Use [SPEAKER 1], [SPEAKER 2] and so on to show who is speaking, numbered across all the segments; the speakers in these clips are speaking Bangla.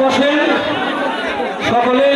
[SPEAKER 1] বসেন। সকলেই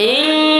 [SPEAKER 2] إن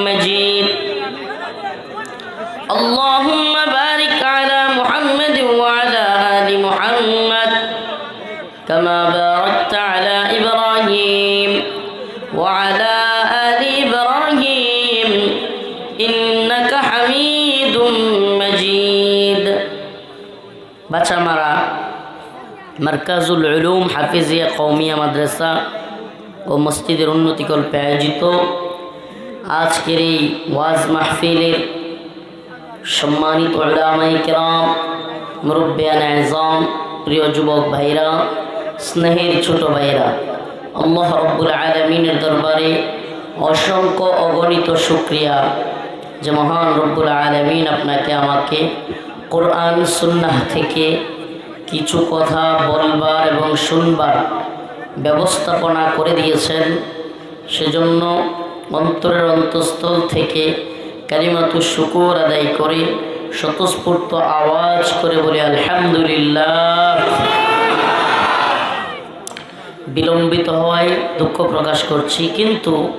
[SPEAKER 2] মার্কাজুল উলুম হাফিজিয়া কৌমিয়া মাদ্রাসা ও মসজিদের উন্নতিকল্পে আয়োজিত আজকের এই ওয়াজ মাহফিলের সম্মানিত ওলামাই কেরাম মুরব্বিয়ান আজম প্রিয় যুবক ভাইরা, স্নেহের ছোট ভাইরা, আল্লাহ রব্বুল আলমিনের দরবারে অসংখ্য অগণিত শুক্রিয়া যে মহান রব্বুল আলমিন আপনাকে, আমাকে কোরআন সুন্নাহ থেকে কিছু কথা বলবার এবং শুনবার ব্যবস্থাপনা করে দিয়েছেন। সেজন্য অন্তরের অন্তঃস্থল থেকে কালিমাতু শুকুর আদায় করে স্বতঃস্ফূর্ত আওয়াজ করে বলি, আলহামদুলিল্লাহ। বিলম্বিত হওয়ায় দুঃখ প্রকাশ করছি। কিন্তু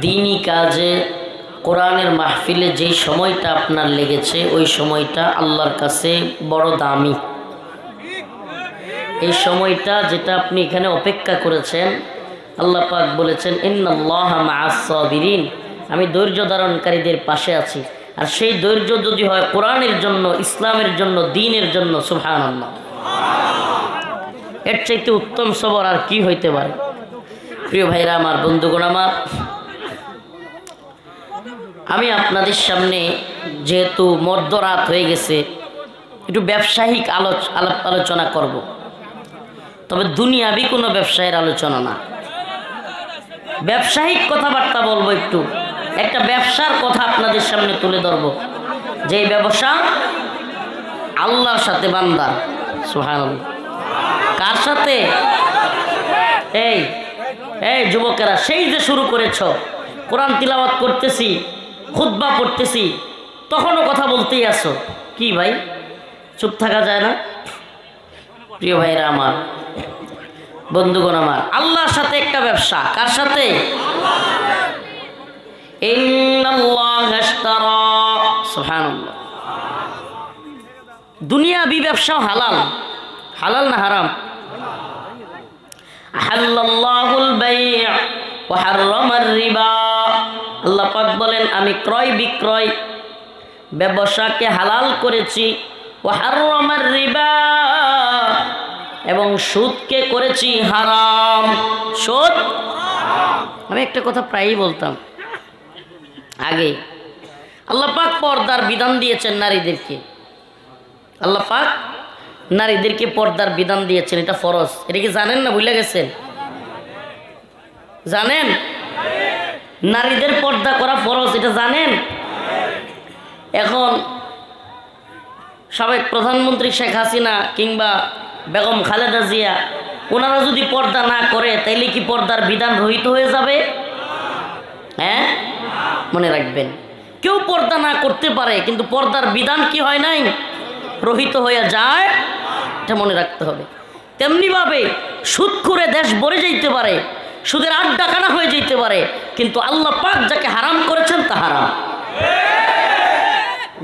[SPEAKER 2] দিনই কাজে কোরআনের মাহফিলে যেই সময়টা আপনার লেগেছে, ওই সময়টা আল্লাহর কাছে বড় দামি। এই সময়টা যেটা আপনি এখানে অপেক্ষা করেছেন, আল্লাহ পাক বলেছেন মাসাবিরিন আমি ধৈর্য ধারণকারীদের পাশে আছি। আর সেই ধৈর্য যদি হয় কোরআনের জন্য, ইসলামের জন্য, দিনের জন্য সুহান আল্লাহ এর চাইতে উত্তম সবর আর কি হইতে পারে? প্রিয় ভাইরা, আমার বন্ধুগণ আমার আমি আপনাদের সামনে যেহেতু মধ্যরাত হয়ে গেছে, একটু ব্যবসায়িক আলোচ, আলাপ আলোচনা করব। তবে দুনিয়াবি কোনো ব্যবসায়ের আলোচনা না। ব্যবসায়িক কথাবার্তা বলব একটু। একটা ব্যবসার কথা আপনাদের সামনে তুলে ধরব। যে ব্যবসা আল্লাহর সাথে বান্দার সুহান কার সাথে? এই এই যুবকেরা, সেই যে শুরু করেছ। কোরআন তিলাওয়াত করতেছি। খুদ্া পড়তেছি, তখনও কথা বলতেই আসো কি ভাই? চুপ থাকা যায় না? প্রিয় ভাইরা আমার, বন্ধুগণ আমার, আল্লাহর সাথে একটা ব্যবসা, কার সাথে? সুবহানাল্লাহ। দুনিয়াবি ব্যবসাও হালাল হালাল না হারাম? আহাল্লাল্লাহুল বাই' ওয়া হাররামার রিবা। আল্লাহ পাক বলেন, আমি ক্রয় বিক্রয় ব্যবসাকে হালাল করেছি। ওয়া হাররামার রিবা এবং সুদকে করেছি হারাম। সুদ? আমি একটা কথা প্রায়ই বলতাম। আগে আল্লাহ পাক পর্দার বিধান দিয়েছেন নারীদেরকে। আল্লাহ পাক নারীদেরকে পর্দার বিধান দিয়েছেন, এটা ফরজ। এটা কি জানেন না ভুলে গেছেন? জানেন? নারীদের পর্দা করা ফরজ, এটা জানেন? এখন সাবেক প্রধানমন্ত্রী শেখ হাসিনা কিংবা বেগম খালেদা জিয়া, ওনারা যদি পর্দা না করে, তাইলে কি পর্দার বিধান রহিত হয়ে যাবে? হ্যাঁ? মনে রাখবেন। কেউ পর্দা না করতে পারে, কিন্তু পর্দার বিধান কি হয় নাই? রহিত হয়ে যায়, এটা মনে রাখতে হবে। তেমনিভাবে সুদ করে দেশ ভরে যাইতে পারে সুদের আড্ডা কানা হয়ে যেতে পারে, কিন্তু আল্লাহ পাক যাকে হারাম করেছেন তা হারাম।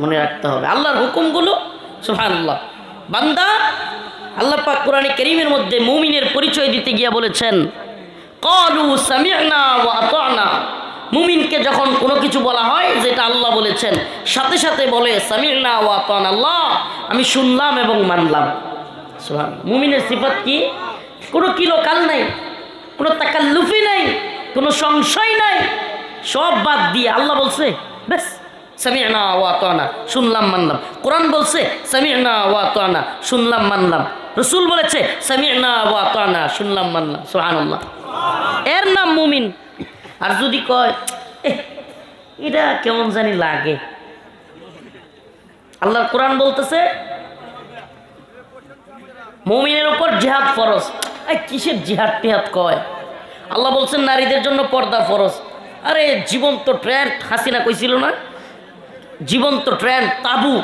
[SPEAKER 2] মনে রাখতে হবে, আল্লাহর হুকুমগুলো, সুবহানাল্লাহ। বান্দা, আল্লাহ পাক কোরআনে করিমের মধ্যে মুমিনের পরিচয় দিতে গিয়া বলেছেন, কলু আতানা। মুমিনকে যখন কোনো কিছু বলা হয়, যেটা আল্লাহ বলেছেন, সাথে সাথে বলে, সামিআনা ওয়া আতানা আল্লাহ। আমি শুনলাম এবং মানলাম। মুমিনের সিফাত কি? কোনো কিলো কাল নাই। কোনো তাকাল্লুফি নাই কোনো সংশয় নাই। সব বাদ দিয়ে আল্লাহ বলছে ব্যাস সামিআনা ওয়া আতানা শুনলাম মানলাম। কোরআন বলছে সামিআনা ওয়া আতানা শুনলাম মানলাম। রসুল বলেছে সামিআনা ওয়া আতানা শুনলাম মানলাম। সুবহানাল্লাহ। এর নাম মুমিন। আর যদি কয় "এহ, এটা কেমন জানি লাগে? আল্লাহর কোরআন বলতেছে মুমিনের উপর জিহাদ ফরজ। কিসের জিহাদ টিহাদ কয়? আল্লাহ বলছেন নারীদের জন্য পর্দা ফরজ। আরে, জীবন্ত ট্রেন, হাসিনা কইছিল না? জীবন্ত ট্রেন, তাবু।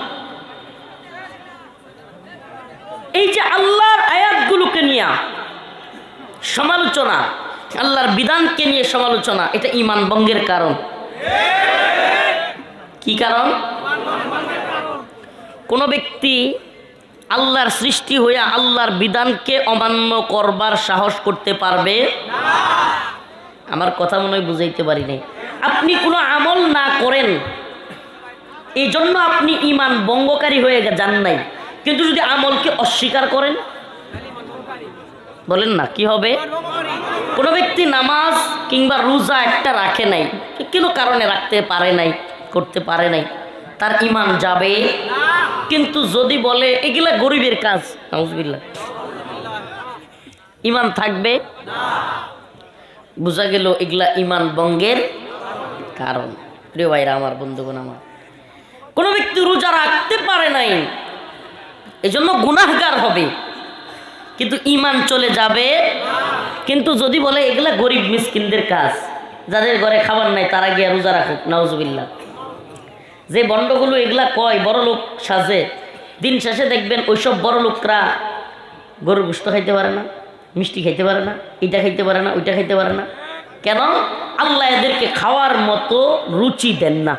[SPEAKER 2] এই যে আল্লাহর আয়াতগুলোকে নিয়ে সমালোচনা, আল্লাহর বিধানকে নিয়ে সমালোচনা, এটা ইমান ভঙ্গের কারণ। কি কারণ? কোনো ব্যক্তি আল্লাহর সৃষ্টি হইয়া আল্লাহর বিধানকে অমান্য করবার সাহস করতে পারবে? আমার কথা মনে হয় বুঝাইতে পারি নাই। আপনি কোনো আমল না করেন এই জন্য আপনি ইমান বঙ্গকারী হয়ে যান নাই। কিন্তু যদি আমলকে অস্বীকার করেন, বলেন না, কি হবে? কোনো ব্যক্তি নামাজ কিংবা রোজা একটা রাখে নাই, কোনো কারণে রাখতে পারে নাই, করতে পারে নাই, তার ইমান যাবে? কিন্তু যদি বলে, এগুলা গরিবের কাজ। ইমান থাকবে? বোঝা গেল এগুলা ইমান বঙ্গের কারণ। প্রিয় ভাইরা, আমার বন্ধুগণ আমার, কোনো ব্যক্তি রোজা রাখতে পারে নাই, এজন্য গুনাহগার হবে। কিন্তু ইমান চলে যাবে, কিন্তু যদি বলে, এগুলা গরিব মিসকিনদের কাজ, যাদের ঘরে খাবার নাই, তারা গিয়া রোজা রাখুক। নাউজুবিল্লাহ। যে বন্ডগুলো এগুলা কয়, বড় লোক সাজে, দিন শেষে দেখবেন ওইসব বড় লোকরা গরুর গুস্ত খাইতে পারে না, মিষ্টি খাইতে পারে না, এটা খাইতে পারে না, ওইটা খাইতে পারে না। কেন? আল্লাহ এদেরকে খাওয়ার মতো রুচি দেন না।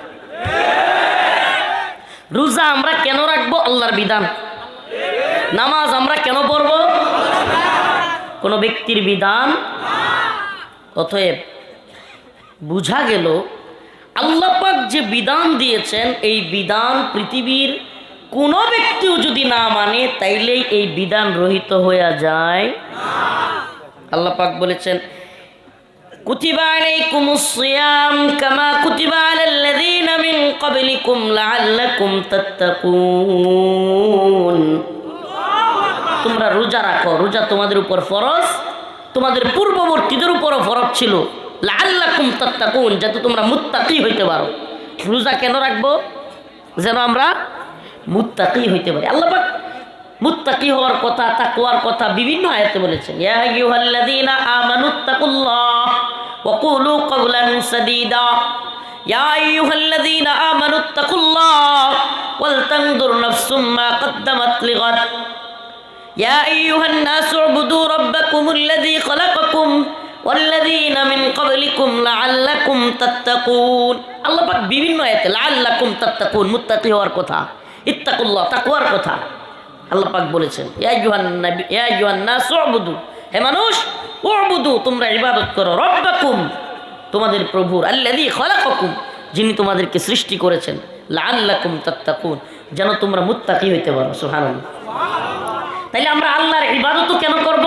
[SPEAKER 2] রোজা আমরা কেন রাখব? আল্লাহর বিধান। নামাজ আমরা কেন পড়ব? কোনো ব্যক্তির বিধান। অতএব বুঝা গেল আল্লাপাক যে বিধান দিয়েছেন, এই বিধান পৃথিবীর কোনো ব্যক্তিও যদি না মানে তাইলেই এই বিধান রহিত হয়ে যায়। আল্লাপাক বলেছেন কামা তোমরা রোজা রাখো। রোজা তোমাদের উপর ফরজ, তোমাদের পূর্ববর্তীদের উপরও ফরজ ছিল। লাল্লাকুম তাত্তাকুন, যাতে তোমরা মুত্তাকি হইতে পারো। রোজা কেন রাখব? যেন আমরা মুত্তাকি হইতে পারি। আল্লাহ মুত্তাকি হওয়ার কথা তাকুয়ার কথা বিভিন্ন আয়াতে বলেছেন। ইয়া আইয়ুহাল্লাযীনা আমানুত্তাকুল্লাহ ওয়া কুলু ক্বাওলান সাদীদা। ইয়া আইয়ুহাল্লাযীনা আমানুত্তাকুল্লাহ ওয়াল তানজুর নাফসুম মা কদ্দামাত লিগাদ। ইয়া আইয়ুহান নাসু উবুদু রাব্বাকুমুল লাযী খালাকাকুম। والذين من قبلكم لعلكم تتقون আল্লাহ পাক বিভিন্ন আয়াতে লাআল্লাকুম তাত্তাকুন মুত্তাকি হওয়ার কথা ইত্তাকুল্লাহ তাকওয়ার কথা আল্লাহ পাক বলেছেন ইয়া আইয়ুহান নাবী ইয়া আইয়ুহান নাস উবুদু হে মানুষ উবুদু তোমরা ইবাদত করো রব্বাকুম তোমাদের প্রভুর আল্লাযী খলাকাকুম যিনি তোমাদেরকে সৃষ্টি করেছেন লাআল্লাকুম তাত্তাকুন যেন তোমরা মুত্তাকি হইতে পারো সুবহানাল্লাহ তাইলে আমরা আল্লাহর ইবাদতও কেন করব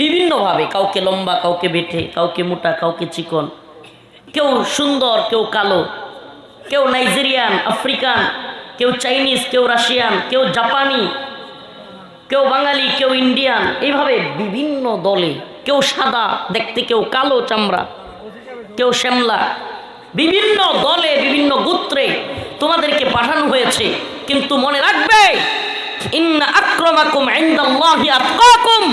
[SPEAKER 2] বিভিন্নভাবে, কাউকে লম্বা, কাউকে বেঠে, কাউকে মোটা, কাউকে চিকন, কেউ সুন্দর, কেউ কালো, কেউ নাইজেরিয়ান, আফ্রিকান, কেউ চাইনিজ, কেউ রাশিয়ান, কেউ জাপানি, কেউ বাঙালি, কেউ ইন্ডিয়ান, এইভাবে বিভিন্ন দলে, কেউ সাদা, দেখতে কেউ কালো চামড়া, কেউ শ্যামলা, বিভিন্ন দলে, বিভিন্ন গোত্রে তোমাদেরকে পাঠানো হয়েছে, কিন্তু মনে রাখবে, ইন্না আক্রমাকুম ইনদাল্লাহি আতকাকুম।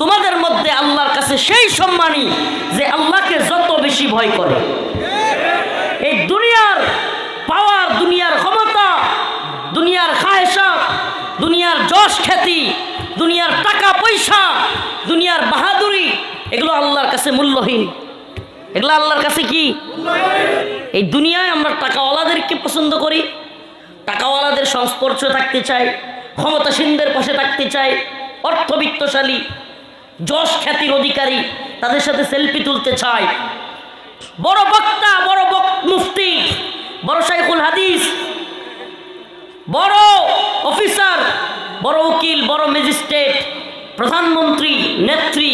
[SPEAKER 2] তোমাদের মধ্যে আল্লাহর কাছে সেই সম্মানী যে আল্লাহকে যত বেশি ভয় করে। এই দুনিয়ার পাওয়ার, দুনিয়ার ক্ষমতা, দুনিয়ার খায়সা দুনিয়ার যশ খ্যাতি, দুনিয়ার টাকা পয়সা, দুনিয়ার বাহাদুরি, এগুলো আল্লাহর কাছে মূল্যহীন। এগুলো আল্লাহর কাছে কি? এই দুনিয়ায় আমরা টাকাওয়ালাদেরকে পছন্দ করি, টাকাওয়ালাদের সংস্পর্শে থাকতে চাই, ক্ষমতাসীনদের পাশে থাকতে চাই, অর্থবিত্তশালী যশ খ্যাতির অধিকারী, তাদের সাথে সেলফি তুলতে চাই বড় বক্তা, বড় মুফতি, বড় শাইখুল হাদিস, বড় অফিসার, বড় উকিল, বড় ম্যাজিস্ট্রেট, প্রধানমন্ত্রী, নেত্রী,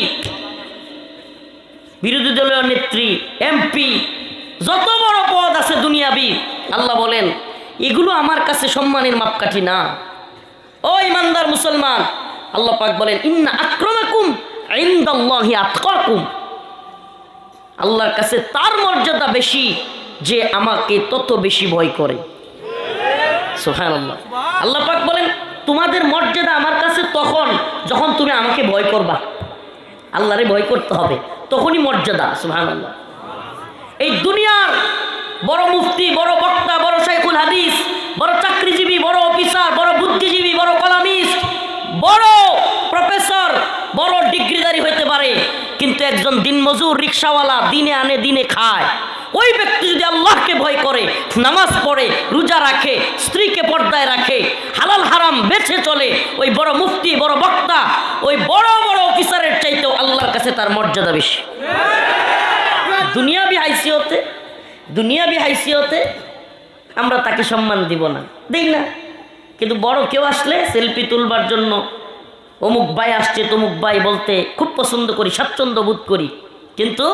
[SPEAKER 2] বিরোধী দলীয় নেত্রী এমপি যত বড় পদ আছে দুনিয়াবি, আল্লাহ বলেন, এগুলো আমার কাছে সম্মানের মাপকাঠি না। ও ইমানদার মুসলমান, আল্লাহ পাক বলেন, ইন্না আক্রমাকুম আল্লাহর কাছে তার মর্যাদা বেশি যে আমাকে তত বেশি ভয় করে। আল্লাহ পাক বলেন, তোমাদের মর্যাদা আমার কাছে তখন যখন তুমি আমাকে ভয় করবা। আল্লাহরে ভয় করতে হবে, তখনই মর্যাদা সোহান আল্লাহ এই দুনিয়ার বড় মুফতি, বড় বক্তা, বড় শাইখুল হাদিস, বড় চাকরিজীবী, বড় অফিসার, বড় বুদ্ধিজীবী, বড় কলামিস্ট, বড় বড় ডিগ্রিদারি হইতে পারে, কিন্তু একজন দিনমজুর রিক্সাওয়ালা দিনে আনে, দিনে খায়। ওই ব্যক্তি যদি আল্লাহকে ভয় করে, নামাজ পড়ে, রোজা রাখে, স্ত্রীকে পর্দায় রাখে, হালাল হারাম বেছে চলে, ওই বড় মুফতি, বড় বক্তা, ওই বড় বড় অফিসারের চাইতেও আল্লাহর কাছে তার মর্যাদা বেশি। দুনিয়াবি হাইসিয়তে দুনিয়াবি হাইসিয়তে আমরা তাকে সম্মান দিব না, দেই না। কিন্তু বড় কেউ আসলে সেলফি তুলবার জন্য অমুক ভাই আসছে, তমুক ভাই বলতে খুব পছন্দ করি, স্বাচ্ছন্দ্য বোধ করি। কিন্তু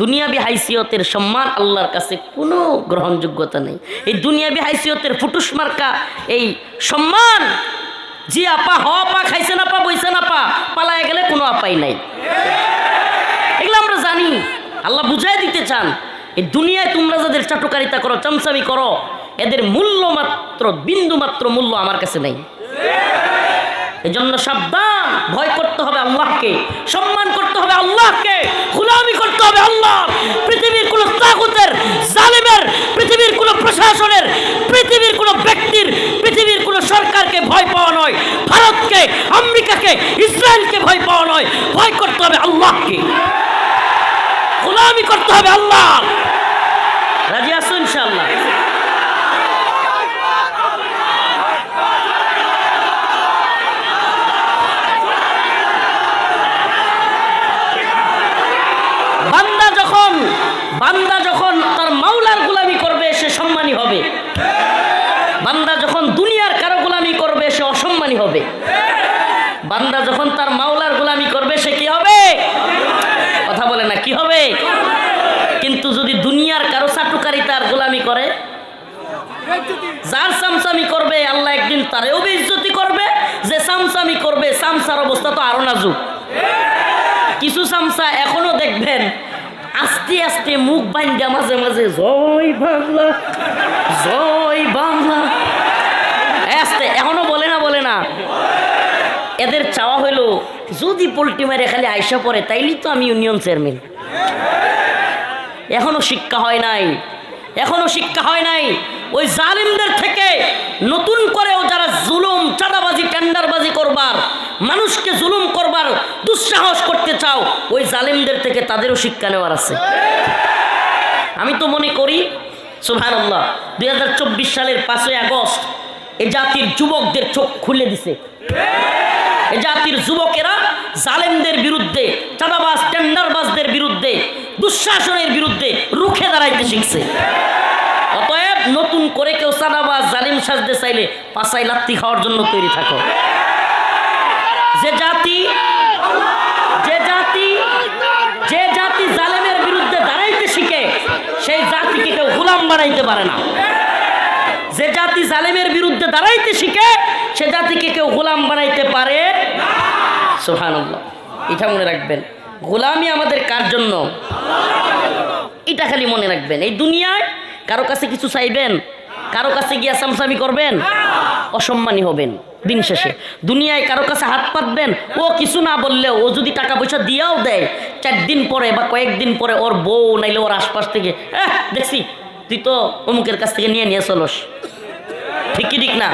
[SPEAKER 2] দুনিয়াবি হাইসিয়তের সম্মান আল্লাহর কাছে কোনো গ্রহণযোগ্যতা নেই। এই দুনিয়াবি হাইসিয়তের ফুটুস মার্কা, এই সম্মান, যে আপা হ আপা খাইছে না পা, বইছে না পা, পালায় গেলে কোনো আপাই নাই। এগুলো আমরা জানি, আল্লাহ বুঝাই দিতে চান, এই দুনিয়ায় তোমরা যাদের চাটুকারিতা করো, চামচামি করো, এদের মূল্য মাত্র বিন্দু মাত্র মূল্য আমার কাছে নেই। এজন্য সাবধান। ভয় করতে হবে আল্লাহকে, সম্মান করতে হবে আল্লাহকে, গুলামি করতে হবে আল্লাহ। পৃথিবীর কোন তাগুতের, জালিমের, পৃথিবীর কোন প্রশাসনের, পৃথিবীর কোন ব্যক্তির, পৃথিবীর কোন সরকারকে ভয় পাওয়া নয়। ভারতকে, আমেরিকাকে, ইসরায়েলকে ভয় পাওয়া নয়। ভয় করতে হবে আল্লাহকে। গোলামি করতে হবে আল্লাহ। রাজি আসো ইনশাআল্লাহ বান্দা যখন বান্দা যখন তার মাওলার গোলামি করবে সে সম্মানী হবে বান্দা যখন দুনিয়ার কারও গোলামি করবে সে অসম্মানী হবে বান্দা যখন তার মাওলার গোলামি করবে, সে কি হবে? কথা বলে না, কি হবে? কিন্তু যদি দুনিয়ার কারও চাটুকারিতার গোলামি করে, যার সামসামি করবে, আল্লাহ একদিন তারেও বেইজ্জতি করবে। যে সামসামি করবে সামসার অবস্থা তো আরও নাজুক। কিছু সামসা এখনও দেখবেন, আস্তে আস্তে মুখ বাইন্দা মাঝে মাঝে, জয় বাংলা জয় বাংলা এই আস্তে এখনও বলে না বলে না এদের চাওয়া হইল যদি পোল্ট্রি মারে খালি আইসা পড়ে তাইলেই তো আমি ইউনিয়ন চেয়ারম্যান। এখনও শিক্ষা হয় নাই, এখনও শিক্ষা হয় নাই। ওই জালিমদের থেকে নতুন করেও যারা জুলুম, চাঁদাবাজি, টেন্ডারবাজি করবার, মানুষকে জুলুম করবার দুঃসাহস করতে চাও, ওই জালিমদের থেকে তাদেরও শিক্ষা নেওয়ার আছে। আমি তো মনে করি সুহান আল্লাহ দুই সালের পাঁচই আগস্ট এ জাতির যুবকদের চোখ খুলে দিছে। জাতির যুবকেরা জালেমদের বিরুদ্ধে, চাঁদাবাজ, টেন্ডারবাজদের বিরুদ্ধে, দুঃশাসনের বিরুদ্ধে রুখে দাঁড়াইতে শিখছে। অতএব নতুন করে কেউ চাঁদাবাজ, জালিম সাজতে চাইলে পাশাই লাত্তি খাওয়ার জন্য তৈরি থাকো। যে জাতি যে জাতি যে জাতি জালেমের বিরুদ্ধে দাঁড়াইতে শিখে, সেই জাতিকে কেউ গোলাম বানাইতে পারে না। যে জাতি জালেমের বিরুদ্ধে দাঁড়াইতে শিখে, সে জাতিকে কেউ গোলাম বানাইতে পারে সোহানুল্লাহ এটা মনে রাখবেন। গোলামি আমাদের কার জন্য? এটা খালি মনে রাখবেন। এই দুনিয়ায় কারও কাছে কিছু চাইবেন, কারও কাছে গিয়া সামসামি করবেন, অসম্মানী হবেন দিন শেষে। দুনিয়ায় কারও কাছে হাত পাতবেন, ও কিছু না বললেও, ও যদি টাকা পয়সা দিয়েও দেয়, চার দিন পরে বা কয়েকদিন পরে ওর বউ নাইলে ওর আশপাশ থেকে হ্যাঁ দেখছি, তুই তো অমুকের কাছ থেকে নিয়ে নিয়ে চলস। ঠিক কি ঠিক না।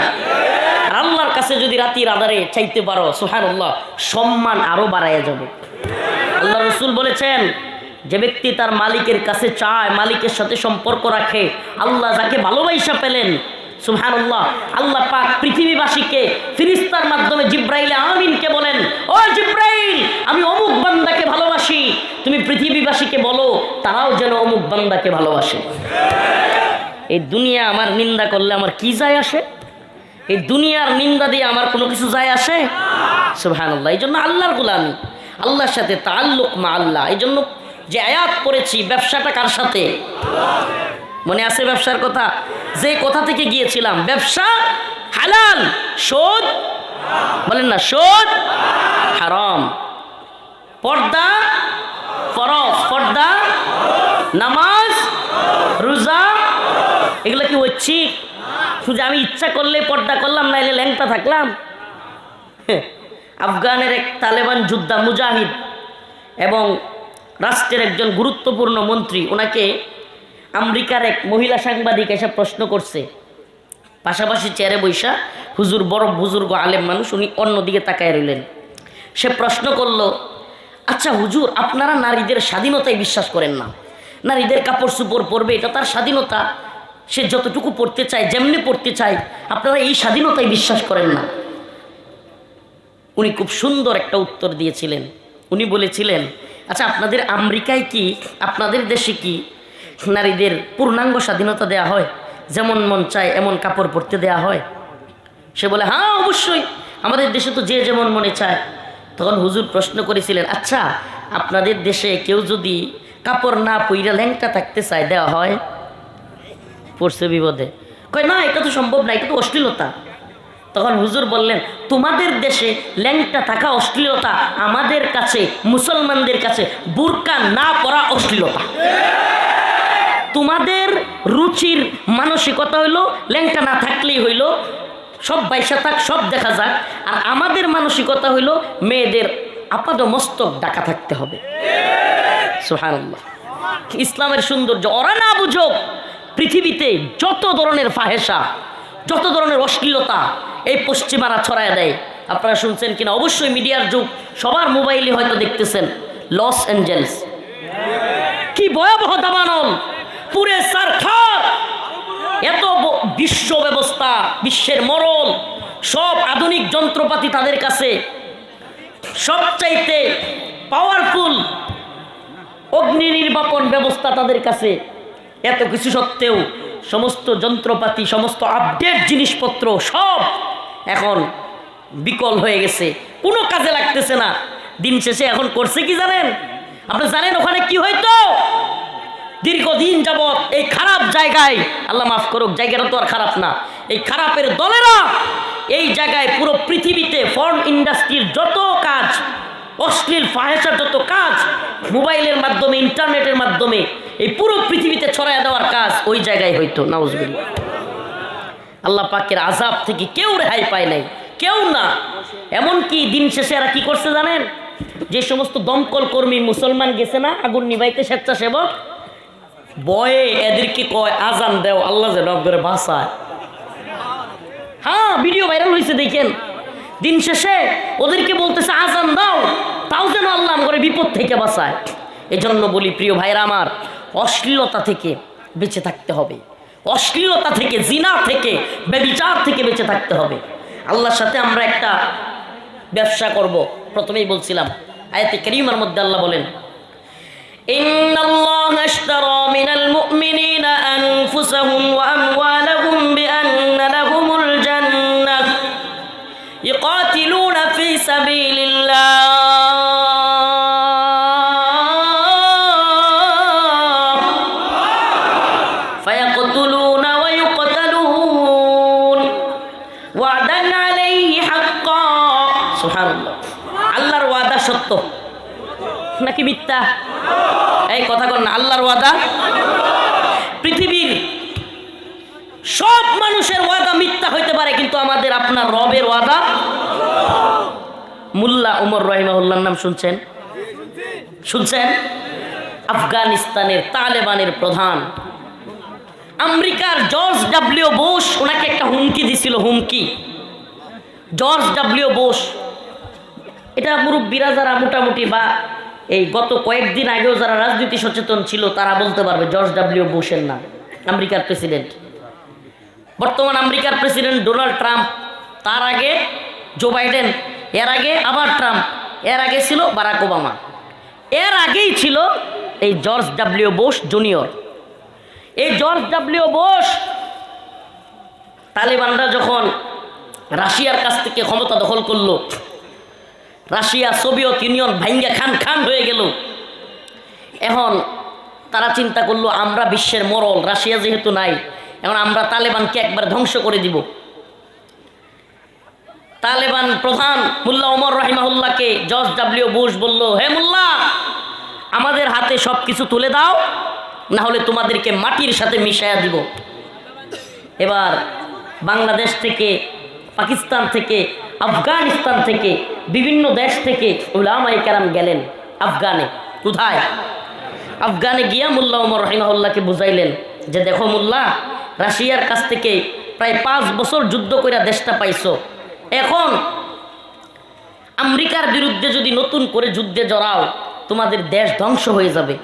[SPEAKER 2] আল্লাহর কাছে যদি রাতির আধারে চাইতে পারো সোহান সম্মান আরও বাড়াইয়া যাবে। আল্লাহ রসুল বলেছেন, যে ব্যক্তি তার মালিকের কাছে চায়, মালিকের সাথে সম্পর্ক রাখে, আল্লাহ যাকে ভালোবাসা পেলেন সুহান আল্লাহ আল্লাহ পাক পৃথিবীবাসীকে ফিরিস্তার মাধ্যমে জিব্রাইলে আমিনকে বলেন, ও জিব্রাইল, আমি অমুক বান্দাকে ভালোবাসি। তুমি পৃথিবীবাসীকে বলো, তারাও যেন অমুক বান্দাকে ভালোবাসে। এই দুনিয়া আমার নিন্দা করলে আমার কি যায় আসে? এই দুনিয়ার নিন্দা দিয়ে আমার কোনো কিছু যায় আসে? সুহান আল্লাহ এই জন্য আল্লাহর গোলামি, আল্লাহর সাথে তাল্লুক মা আল্লাহ, এই জন্য যে আয়াত পড়েছি ব্যবসাটা কার সাথে? মনে আছে ব্যবসার কথা? যে কথা থেকে গিয়েছিলাম? ব্যবসা হালাল শোধ বলেন না শোধ হারাম। পর্দা ফরজ, পর্দা নামাজ? এগুলো কি হচ্ছে শুধু আমি ইচ্ছা করলে পর্দা করলাম না এলে ল্যাংটা থাকলাম? আফগানের এক তালেবান যোদ্ধা মুজাহিদ এবং রাষ্ট্রের একজন গুরুত্বপূর্ণ মন্ত্রী, ওনাকে আমেরিকার এক মহিলা সাংবাদিক এসে প্রশ্ন করছে। পাশাপাশি চেয়ারে বৈশা হুজুর বড় বুজুর্গ আলেম মানুষ, উনি অন্যদিকে তাকায় রইলেন। সে প্রশ্ন করল আচ্ছা হুজুর, আপনারা নারীদের স্বাধীনতায় বিশ্বাস করেন না। নারীদের কাপড় চুপড় পরবে, এটা তার স্বাধীনতা। সে যতটুকু পড়তে চায়, যেমনি পড়তে চায়, আপনারা এই স্বাধীনতায় বিশ্বাস করেন না। উনি খুব সুন্দর একটা উত্তর দিয়েছিলেন। উনি বলেছিলেন আচ্ছা আপনাদের আমেরিকায় কি, আপনাদের দেশে কি নারীদের পূর্ণাঙ্গ স্বাধীনতা দেয়া হয়? যেমন মন চায়, এমন কাপড় পরতে দেয়া হয়? সে বলে হ্যাঁ অবশ্যই। আমাদের দেশে তো যে যেমন মনে চায়। তখন হুজুর প্রশ্ন করেছিলেন আচ্ছা আপনাদের দেশে কেউ যদি কাপড় না পইরা ল্যাংটা থাকতে চায় দেওয়া হয়? পড়ছে বিপদে। কয়, না, এটা তো সম্ভব না, এটা তো অশ্লীলতা। তখন হুজুর বললেন, তোমাদের দেশে ল্যাংটা থাকা অশ্লীলতা, আমাদের কাছে, মুসলমানদের কাছে বুরকা না পরা অশ্লীলতা। তোমাদের রুচির মানসিকতা হইল, ল্যাংটা না থাকলেই হইল, সব বাইসা থাক, সব দেখা যাক। আর আমাদের মানসিকতা হইল, মেয়েদের আপাদ মস্তক ডাকা থাকতে হবে। সুহানাল্লাহ ইসলামের সৌন্দর্য, ওরা না বুঝুক। পৃথিবীতে যত ধরনের ফাহেসা যত ধরনের অশ্লীলতা এই পশ্চিমারা ছড়ায় দেয়। আপনারা শুনছেন কিনা? অবশ্যই মিডিয়ার যুগ, সবার মোবাইলে হয়তো দেখতেছেন, লস অ্যাঞ্জেলস। কি ভয়াবহ দাবানল! পুরে সারখার! এত বিশ্ব ব্যবস্থা, বিশ্বের মরল সব আধুনিক যন্ত্রপাতি তাদের কাছে। সবচাইতে পাওয়ারফুল অগ্নি নির্বাপন ব্যবস্থা তাদের কাছে। এত কিছু সত্ত্বেও সমস্ত যন্ত্রপাতি, সমস্ত আপডেট জিনিসপত্র সব এখন বিকল হয়ে গেছে। কোনো কাজে লাগতেছে না। দিন শেষে এখন করছে কি জানেন? আপনি জানেন ওখানে কি হয়তো দীর্ঘদিন যাবৎ এই খারাপ জায়গায়, আল্লাহ মাফ করুক, জায়গাটা তো আর খারাপ না, এই খারাপের দলেরা এই জায়গায় পুরো পৃথিবীতে ফর্ম ইন্ডাস্ট্রির যত কাজ অশ্লীল ফাহেসার যত কাজ, মোবাইলের মাধ্যমে, ইন্টারনেটের মাধ্যমে, এই পুরো পৃথিবীতে ছড়ায় দেওয়ার কাজ ওই জায়গায় হইতো নাউজবিল্লা আল্লাহ পাকের আজাব থেকে কেউ রেহাই পায় নাই, কেউ না। এমনকি দিন শেষে এরা কি করছে জানেন? যে সমস্ত দমকল কর্মী মুসলমান গেছে না, আগুন নিবাইতে স্বেচ্ছাসেবক? বয়ে এদেরকে কয় আজান দেও, আল্লাহ যেন আপনার ভাষায় হ্যাঁ ভিডিও ভাইরাল হয়েছে দেখেন। দিন শেষে ওদেরকে বলতেছে আজান দাও। তাও যেন আল্লাহ করে বিপদ থেকে বাঁচায় এজন্য বলি প্রিয় ভাইরা আমার অশ্লীলতা থেকে বেঁচে থাকতে হবে অশ্লীলতা থেকে জিনা থেকে বেবিচার থেকে বেঁচে থাকতে হবে আল্লাহর সাথে আমরা একটা ব্যবসা করব প্রথমেই বলছিলাম আয়াতে করিমার মধ্যে আল্লাহ বলেন إن الله اشترى من المؤمنين أنفسهم وأموالهم بأن لهم الجنة يقاتلون في سبيل الله আল্লাহর ওয়াদা সত্য। নাকি মিথ্যা? এই কথা কর না, আল্লাহর ওয়াদা? পৃথিবীর সব মানুষের ওয়াদা মিথ্যা হইতে পারে, কিন্তু আমাদের আপনার রবের ওয়াদা? মুল্লা উমর রহিমাহুল্লার নাম শুনছেন? শুনছেন? আফগানিস্তানের তালেবানের প্রধান। আমেরিকার জর্জ ডাব্লিউ বোস ওনাকে একটা হুমকি দিছিল, হুমকি। জর্জ ডাব্লিউ বোস এটা মুরব্বীরা যারা মোটামুটি বা এই গত কয়েকদিন আগেও যারা রাজনীতি সচেতন ছিল, তারা বলতে পারবে, জর্জ ডাব্লিউ বুশের নাম, আমেরিকার প্রেসিডেন্ট। বর্তমান আমেরিকার প্রেসিডেন্ট ডোনাল্ড ট্রাম্প, তার আগে জো বাইডেন, এর আগে আবার ট্রাম্প, এর আগে ছিল বারাক ওবামা। এর আগেই ছিল এই জর্জ ডাব্লিউ বোস জুনিয়র। এই জর্জ ডাব্লিউ বোস তালেবানরা যখন রাশিয়ার কাছ থেকে ক্ষমতা দখল করল রাশিয়া, সোভিয়েত ইউনিয়ন ভাঙ্গা খান খান হয়ে গেল। এখন তারা চিন্তা করল, আমরা বিশ্বের মরল, রাশিয়া যেহেতু নাই, এখন আমরা তালেবানকে একবার ধ্বংস করে দিব। তালেবান প্রধান মুল্লা ওমর রহিমাহুল্লাহকে জর্জ ডাব্লিউ বুশ বলল, হে মুল্লা, আমাদের হাতে সব কিছু তুলে দাও না হলে তোমাদেরকে মাটির সাথে মিশাইয়া দিব। এবার বাংলাদেশ থেকে, পাকিস্তান থেকে আফগানিস্তান থেকে, বিভিন্ন দেশ থেকে উলামাই কেরাম গেলেন আফগানে। কোথায়? আফগানে গিয়া মোল্লা ওমর রহিমাহুল্লাহকে বুঝাইলেন যে, দেখো মোল্লা, রাশিয়ার কাছ থেকে প্রায় পাঁচ বছর যুদ্ধ করে দেশটা পাইছো। এখন আমেরিকার বিরুদ্ধে যদি নতুন করে যুদ্ধে জড়াও, তোমাদের দেশ ধ্বংস হয়ে যাবে।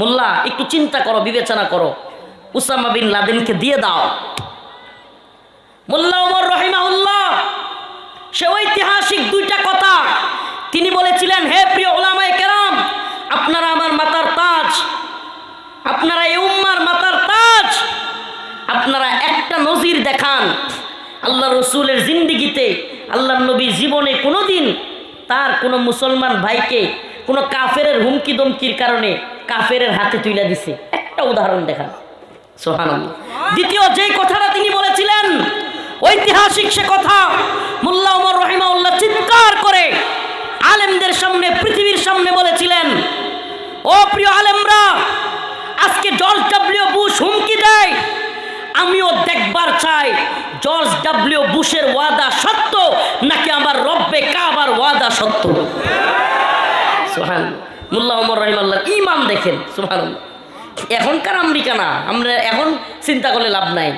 [SPEAKER 2] মোল্লা, একটু চিন্তা করো, বিবেচনা করো। উসামা বিন লাদেনকে দিয়ে দাও। মোল্লা ওমর রহিমাউল্লাহ সে ঐতিহাসিক দুইটা কথা। তিনি বলেছিলেন, হে প্রিয় ওলামায় কেরাম, আপনারা আমার মাতার তাজ। আপনারা এই উম্মার মাতার তাজ। আপনারা একটা নজির দেখান। আল্লাহ রসুলের জিন্দিগিতে, আল্লাহ নবী জীবনে কোনো দিন তার কোনো মুসলমান ভাইকে, কোনো কাফের হুমকি দমকির কারণে কাফের হাতে তুলে দিছে। একটা উদাহরণ দেখান। সোহান দ্বিতীয় যে কথাটা তিনি বলেছিলেন ঐতিহাসিক সে কথা মোল্লা উমর রহিমাউল্লাহ চিৎকার করে আলেমদের সামনে, পৃথিবীর সামনে বলেছিলেন, ও প্রিয় আলেমরা, আজকে জর্জ ডাব্লিউ বুশ হুমকি দেয়। আমিও দেখবার চাই জর্জ ডাব্লিউ বুশের ওয়াদা সত্য নাকি আমার রব্বে কাবার ওয়াদা সত্য? সুহান মুল্লা ওমর রহিমাল্লাহ ইমান দেখেন সুহান এখনকার আমেরিকা না আমরা এখন চিন্তা করলে লাভ নাই।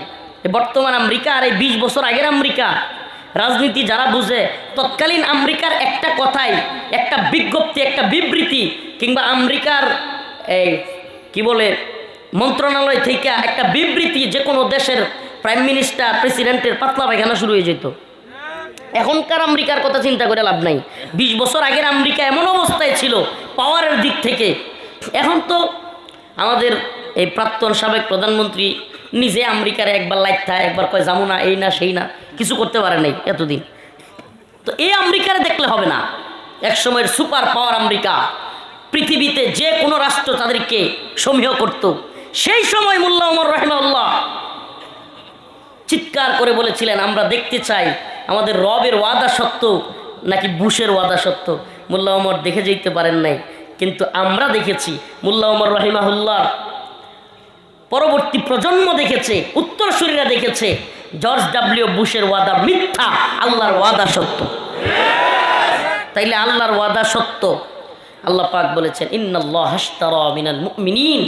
[SPEAKER 2] বর্তমান আমেরিকা আর এই বিশ বছর আগের আমেরিকা, রাজনীতি যারা বুঝে, তৎকালীন আমেরিকার একটা কথাই, একটা বিজ্ঞপ্তি, একটা বিবৃতি, কিংবা আমেরিকার এই কি বলে, মন্ত্রণালয় থেকে একটা বিবৃতি যে কোনো দেশের প্রাইম মিনিস্টার প্রেসিডেন্টের পাতলা পায়খানা শুরু হয়ে যেত। এখনকার আমেরিকার কথা চিন্তা করে লাভ নাই। বিশ বছর আগের আমেরিকা এমন অবস্থায় ছিল পাওয়ারের দিক থেকে। এখন তো আমাদের এই প্রাক্তন সাবেক প্রধানমন্ত্রী নিজে আমেরিকার একবার লাইট একবার কয়, যাব না, এই না, সেই না। কিছু করতে পারে নাই এতদিন। তো এই আমেরিকারে দেখলে হবে না। এক সময়ের সুপার পাওয়ার আমেরিকা, পৃথিবীতে যে কোনো রাষ্ট্র তাদেরকে সমীহ করত। সেই সময় মোল্লা উমর রহমাল্লাহ চিৎকার করে বলেছিলেন, আমরা দেখতে চাই আমাদের রবের ওয়াদা সত্য নাকি বুশের ওয়াদা সত্য? মোল্লা ওমর দেখে যেতে পারেন নাই, কিন্তু আমরা দেখেছি মোল্লা ওমর রহিমাহুল্লাহ পরবর্তী প্রজন্ম দেখেছে উত্তর উত্তরসূরিরা দেখেছে, জর্জ ডাব্লিউ বুশের ওয়াদা মিথ্যা, আল্লাহর ওয়াদা সত্য। তাইলে আল্লাহর ওয়াদা সত্য। আল্লাহ পাক বলেছেন, ইন্নাল্লাহ হাশতারা মিনাল মুমিনিন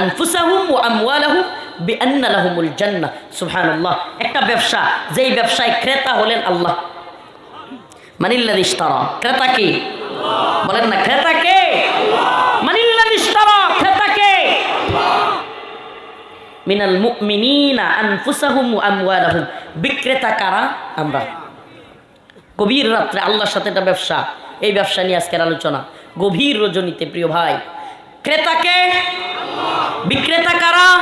[SPEAKER 2] আনফুসাহুম ওয়া আমওয়ালাহুম বিআন্না লাহুমুল জান্নাহ। সুবহানাল্লাহ। একটা ব্যবসা, যেই ব্যবসায় ক্রেতা হলেন আল্লাহ। মানিল্লাযী ইশতারা। ক্রেতা কে? বলেন না, ক্রেতা কে? মানিল্লাযী ইশতারা ক্রেতা কে মিনাল মুমিনিনা আনফুসাহুম ওয়া আমওয়ালাহুম। বিক্রেতা কারা? আমরা। গভীর রাত্রে আল্লাহর সাথে একটা ব্যবসা। এই ব্যবসা নিয়ে আজকের আলোচনা। গভীর রজনীতে, প্রিয় ভাই। ক্রেতাকে? বিক্রেতা কারা?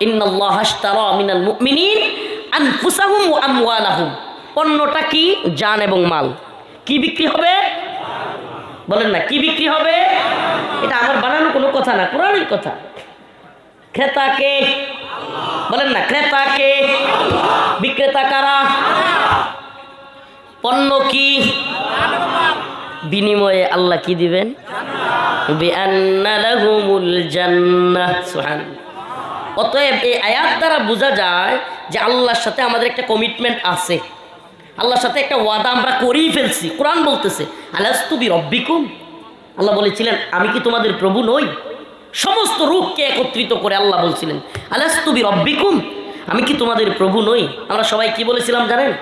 [SPEAKER 2] ইন্নাল্লাহ হাশতারা মিনাল মুমিনিন আনফুসাহুম ওয়া আমওয়ালাহুম। পণ্যটা কি? জান এবং মাল। কি বিক্রি হবে? বলেন না, কি বিক্রি হবে? এটা আমার বানানো কোনো কথা না, কোরআনের কথা। ক্রেতাকে বলেন না ক্রেতাকে বিক্রেতা কারা? পণ্য কি? বিনিময়ে আল্লাহ কি দিবেন? অতএব এই আয়াত দ্বারা বোঝা যায় যে আল্লাহর সাথে আমাদের একটা কমিটমেন্ট আছে। আল্লাহর সাথে একটা ওয়াদা আমরা করেই ফেলছি। কোরআন বলতেছে আল্লাহ রব্বিকুম আল্লাহ বলেছিলেন, আমি কি তোমাদের প্রভু নই? সমস্ত রূপকে একত্রিত করে আল্লাহ বলছিলেন আলাস্তুবি রব্বিকুম আমি কি তোমাদের প্রভু নই? আমরা সবাই কি বলেছিলাম জানেন?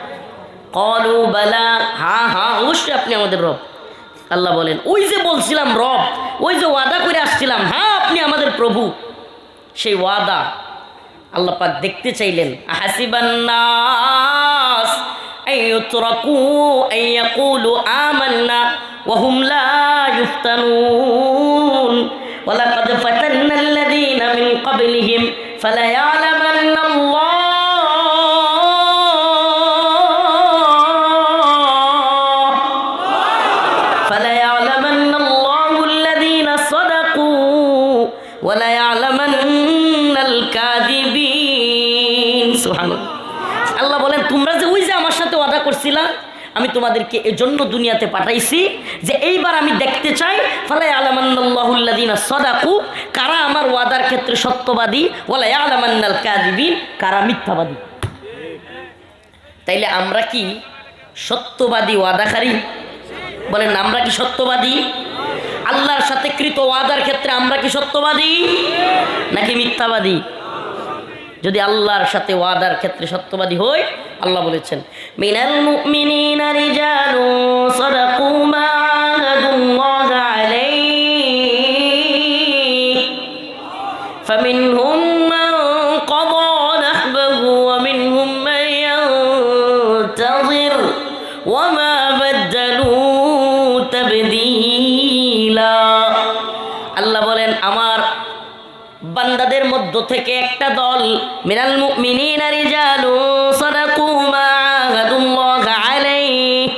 [SPEAKER 2] কলু বালা হা হা অবশ্যই আপনি আমাদের রব। আল্লাহ বলেন, ওই যে বলছিলাম রব, ওই যে ওয়াদা করে আসছিলাম হ্যাঁ আপনি আমাদের প্রভু। সেই ওয়াদা আল্লাহ পাক দেখতে চাইলেন হাসিবান্নাস আইয়ুতরাকু আইয়াকুলু আমান্না ওয়া লা ইফতানুন। ولقد فتنا الذين من قبلهم فليعلمن الله فليعلمن الله الذين صدقوا وليعلمن الكاذبين سبحان الله আল্লাহ বলেন তোমরা যে ওই যে আমার সাথে ওয়াদা করছিলা আমি তোমাদেরকে এজন্য দুনিয়াতে পাঠাইছি যে এইবার আমি দেখতে চাই ফালাই আলামান্নাল্লাহুল্লাদিনা সদাকু, কারা আমার ওয়াদার ক্ষেত্রে সত্যবাদী ওয়ালাই আলামান্নাল কাদিবিন কারা মিথ্যাবাদী। তাইলে আমরা কি সত্যবাদী ওয়াদাকারী? বলেন, আমরা কি সত্যবাদী? আল্লাহর সাথে কৃত ওয়াদার ক্ষেত্রে আমরা কি সত্যবাদী নাকি মিথ্যাবাদী? যদি আল্লাহর সাথে ওয়াদার ক্ষেত্রে সত্যবাদী হই, আল্লাহ বলেছেন, মিনাল মুমিনিনা রিজালু সাদাকু মা আহাদুল্লাহ থেকে একটা দল, মিনাল মুমিনিনা রিজালু সাদাকু মা আলাইহি,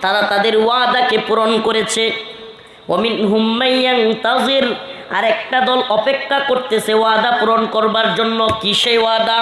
[SPEAKER 2] তারা তাদের ওয়াদাকে পূরণ করেছে। ওমিন হুম্মাইয়াং তাজির আর একটা দল অপেক্ষা করতেছে ওয়াদা পূরণ করবার জন্য কি সেই ওয়াদা?